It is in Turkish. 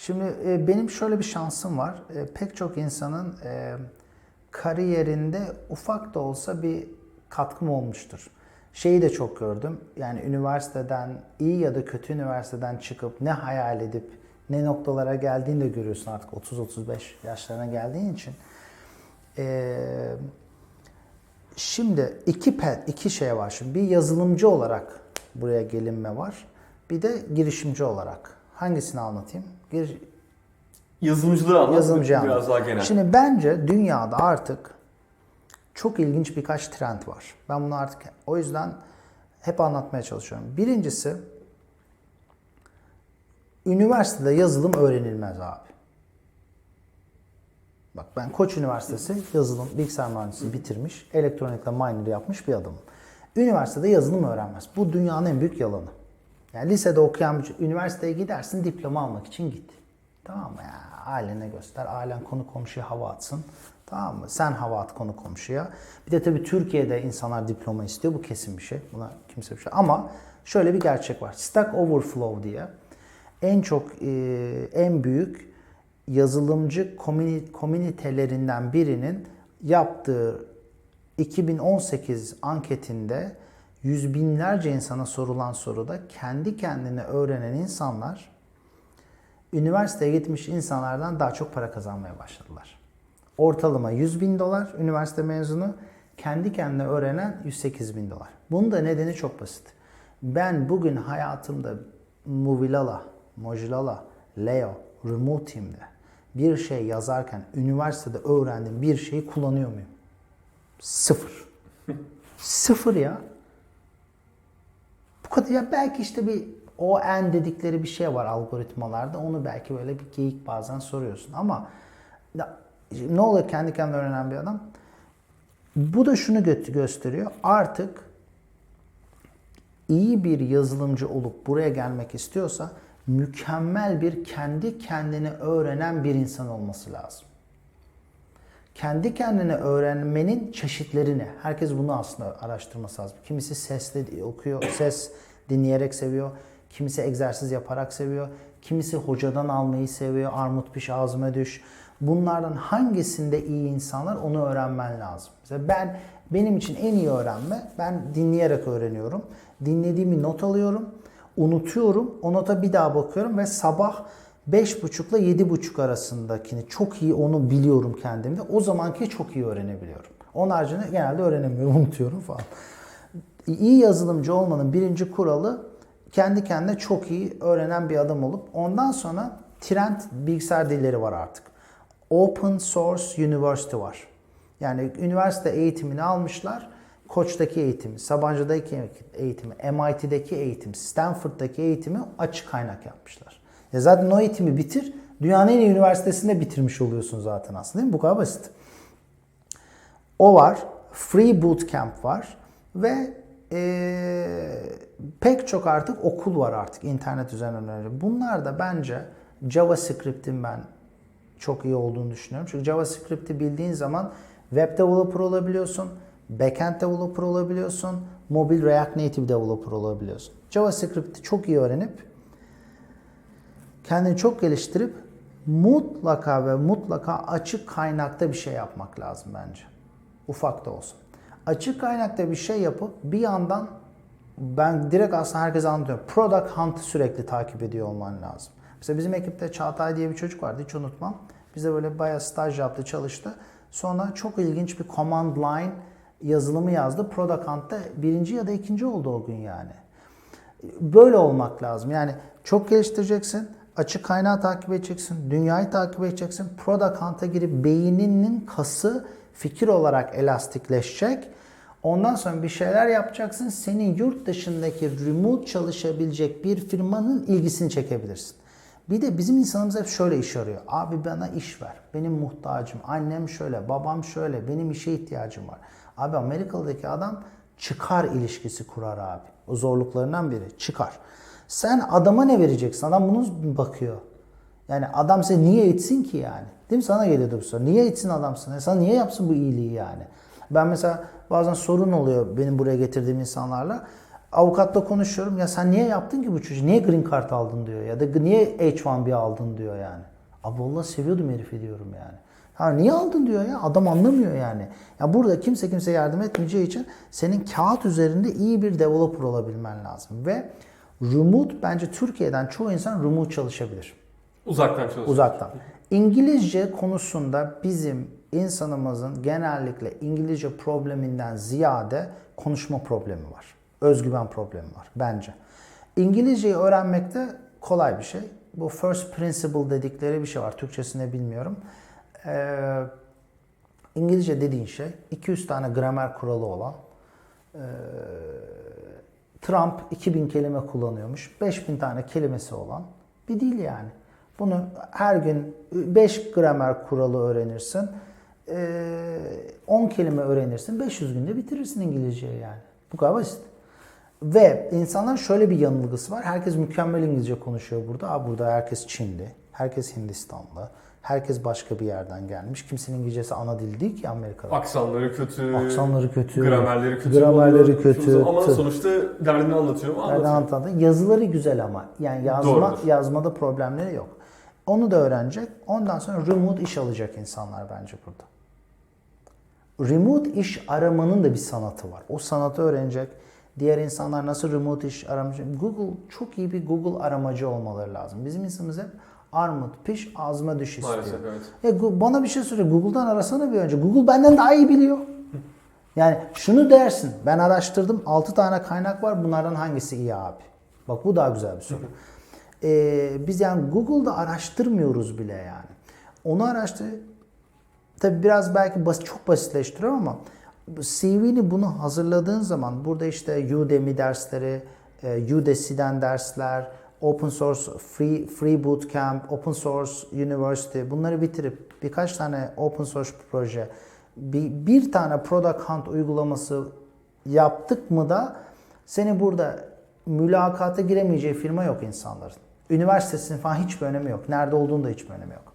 Şimdi e, benim şöyle bir şansım var. E, pek çok insanın e, kariyerinde ufak da olsa bir katkım olmuştur. Şeyi de çok gördüm. Yani üniversiteden iyi ya da kötü üniversiteden çıkıp ne hayal edip ne noktalara geldiğini de görüyorsun artık 30-35 yaşlarına geldiğin için. E, şimdi iki pe, iki şey var şimdi. Bir yazılımcı olarak buraya gelinme var. Bir de girişimci olarak. Hangisini anlatayım? Gir, Yazılımcıları anlat. yazılımcı biraz daha genel. Şimdi bence dünyada artık çok ilginç birkaç trend var. Ben bunu artık o yüzden hep anlatmaya çalışıyorum. Birincisi üniversitede yazılım öğrenilmez abi. Bak ben Koç Üniversitesi yazılım bilgisayar mühendisliği bitirmiş, elektronikle minor yapmış bir adamım. Üniversitede yazılım öğrenmez. Bu dünyanın en büyük yalanı. Yani lisede okuyan üniversiteye gidersin diploma almak için git. Tamam mı ya? Ailene göster. Ailen konu komşuya hava atsın. Tamam mı? Sen hava at konu komşuya. Bir de tabii Türkiye'de insanlar diploma istiyor. Bu kesin bir şey. Buna kimse bir şey. Ama şöyle bir gerçek var. Stack Overflow diye en çok e, en büyük yazılımcı komüni- komünitelerinden birinin yaptığı 2018 anketinde yüz binlerce insana sorulan soruda kendi kendine öğrenen insanlar üniversiteye gitmiş insanlardan daha çok para kazanmaya başladılar. Ortalama 100 bin dolar üniversite mezunu, kendi kendine öğrenen 108 bin dolar. Bunun da nedeni çok basit. Ben bugün hayatımda Movilala, Mojilala, Leo, Remote Team'de bir şey yazarken üniversitede öğrendiğim bir şeyi kullanıyor muyum? Sıfır. Sıfır ya. Bu kadar ya belki işte bir o en dedikleri bir şey var algoritmalarda. Onu belki böyle bir geyik bazen soruyorsun ama ne oluyor kendi kendine öğrenen bir adam? Bu da şunu gö- gösteriyor. Artık iyi bir yazılımcı olup buraya gelmek istiyorsa mükemmel bir kendi kendine öğrenen bir insan olması lazım. Kendi kendine öğrenmenin çeşitlerini, herkes bunu aslında araştırması lazım. Kimisi sesle okuyor, ses dinleyerek seviyor. Kimisi egzersiz yaparak seviyor. Kimisi hocadan almayı seviyor. Armut piş ağzıma düş. Bunlardan hangisinde iyi insanlar onu öğrenmen lazım. Mesela ben benim için en iyi öğrenme ben dinleyerek öğreniyorum. Dinlediğimi not alıyorum, unutuyorum. O nota bir daha bakıyorum ve sabah 5.30 ile 7.30 arasındakini çok iyi onu biliyorum kendimde. O zamanki çok iyi öğrenebiliyorum. Onun haricinde genelde öğrenemiyorum, unutuyorum falan. İyi yazılımcı olmanın birinci kuralı kendi kendine çok iyi öğrenen bir adam olup ondan sonra trend bilgisayar dilleri var artık. Open Source University var. Yani üniversite eğitimini almışlar. Koç'taki eğitimi, Sabancı'daki eğitimi, MIT'deki eğitim, Stanford'daki eğitimi açık kaynak yapmışlar. Ya zaten o eğitimi bitir, dünyanın en iyi üniversitesinde bitirmiş oluyorsun zaten aslında değil mi? Bu kadar basit. O var. Free Bootcamp var. Ve eee, pek çok artık okul var artık internet üzerinden öğrenci. Bunlar da bence JavaScript'in ben çok iyi olduğunu düşünüyorum. Çünkü JavaScript'i bildiğin zaman web developer olabiliyorsun, backend developer olabiliyorsun, mobil React Native developer olabiliyorsun. JavaScript'i çok iyi öğrenip kendini çok geliştirip mutlaka ve mutlaka açık kaynakta bir şey yapmak lazım bence. Ufak da olsun. Açık kaynakta bir şey yapıp bir yandan ben direkt aslında herkese anlatıyorum. Product Hunt'ı sürekli takip ediyor olman lazım. Mesela bizim ekipte Çağatay diye bir çocuk vardı hiç unutmam. Bize böyle bayağı staj yaptı çalıştı. Sonra çok ilginç bir command line yazılımı yazdı. Product Hunt'ta birinci ya da ikinci oldu o gün yani böyle olmak lazım. Yani çok geliştireceksin, açık kaynağı takip edeceksin, dünyayı takip edeceksin. Product Hunt'a girip beyninin kası fikir olarak elastikleşecek. Ondan sonra bir şeyler yapacaksın. Senin yurt dışındaki remote çalışabilecek bir firmanın ilgisini çekebilirsin. Bir de bizim insanımız hep şöyle iş arıyor. Abi bana iş ver. Benim muhtacım. Annem şöyle, babam şöyle. Benim işe ihtiyacım var. Abi Amerikalı'daki adam çıkar ilişkisi kurar abi. O zorluklarından biri. Çıkar. Sen adama ne vereceksin? Adam bunu bakıyor. Yani adam seni niye etsin ki yani? Değil mi? Sana geliyordu bu soru. Niye etsin adam sana? Sana niye yapsın bu iyiliği yani? Ben mesela bazen sorun oluyor benim buraya getirdiğim insanlarla. Avukatla konuşuyorum. Ya sen niye yaptın ki bu çocuğu? Niye green card aldın diyor. Ya da niye H1B aldın diyor yani. Abi Allah seviyordum herifi diyorum yani. Ha niye aldın diyor ya. Adam anlamıyor yani. Ya burada kimse kimse yardım etmeyeceği için senin kağıt üzerinde iyi bir developer olabilmen lazım. Ve remote bence Türkiye'den çoğu insan remote çalışabilir. Uzaktan çalışıyor. Uzaktan. İngilizce konusunda bizim insanımızın genellikle İngilizce probleminden ziyade konuşma problemi var. Özgüven problemi var bence. İngilizceyi öğrenmekte kolay bir şey. Bu first principle dedikleri bir şey var. Türkçesini bilmiyorum. Ee, İngilizce dediğin şey 200 tane gramer kuralı olan ee, Trump 2000 kelime kullanıyormuş. 5000 tane kelimesi olan bir dil yani. Bunu her gün 5 gramer kuralı öğrenirsin. ee, 10 kelime öğrenirsin. 500 günde bitirirsin İngilizceyi yani. Bu kadar basit. Ve insanlar şöyle bir yanılgısı var. Herkes mükemmel İngilizce konuşuyor burada. Aa, burada herkes Çinli, herkes Hindistanlı, herkes başka bir yerden gelmiş. Kimsenin İngilizcesi ana dil değil ki Amerika'da. Aksanları kötü. Aksanları kötü, Gramerleri kötü. gramerleri oluyor, kötü. Ama tı- sonuçta derdini anlatıyor mu? Nereden Anlatıyor. Yazıları güzel ama. Yani yazma Doğrudur. yazmada problemleri yok. Onu da öğrenecek. Ondan sonra remote iş alacak insanlar bence burada. Remote iş aramanın da bir sanatı var. O sanatı öğrenecek. Diğer insanlar nasıl remote iş aramış? Google çok iyi bir Google aramacı olmaları lazım. Bizim insanımız hep armut, piş, ağzıma düş istiyor. Maalesef evet. Ya Gu- bana bir şey söyle. Google'dan arasana bir önce. Google benden daha iyi biliyor. Yani şunu dersin. Ben araştırdım. 6 tane kaynak var. Bunlardan hangisi iyi abi? Bak bu daha güzel bir soru. Ee, biz yani Google'da araştırmıyoruz bile yani. Onu araştır. Tabi biraz belki basit, çok basitleştiriyorum ama CV'ni bunu hazırladığın zaman burada işte Udemy dersleri, e, Udacity'den dersler, Open Source Free Free Bootcamp, Open Source University bunları bitirip birkaç tane Open Source proje, bir, bir tane Product Hunt uygulaması yaptık mı da seni burada mülakata giremeyeceği firma yok insanların. Üniversitesinin falan hiçbir önemi yok. Nerede olduğunu da hiçbir önemi yok.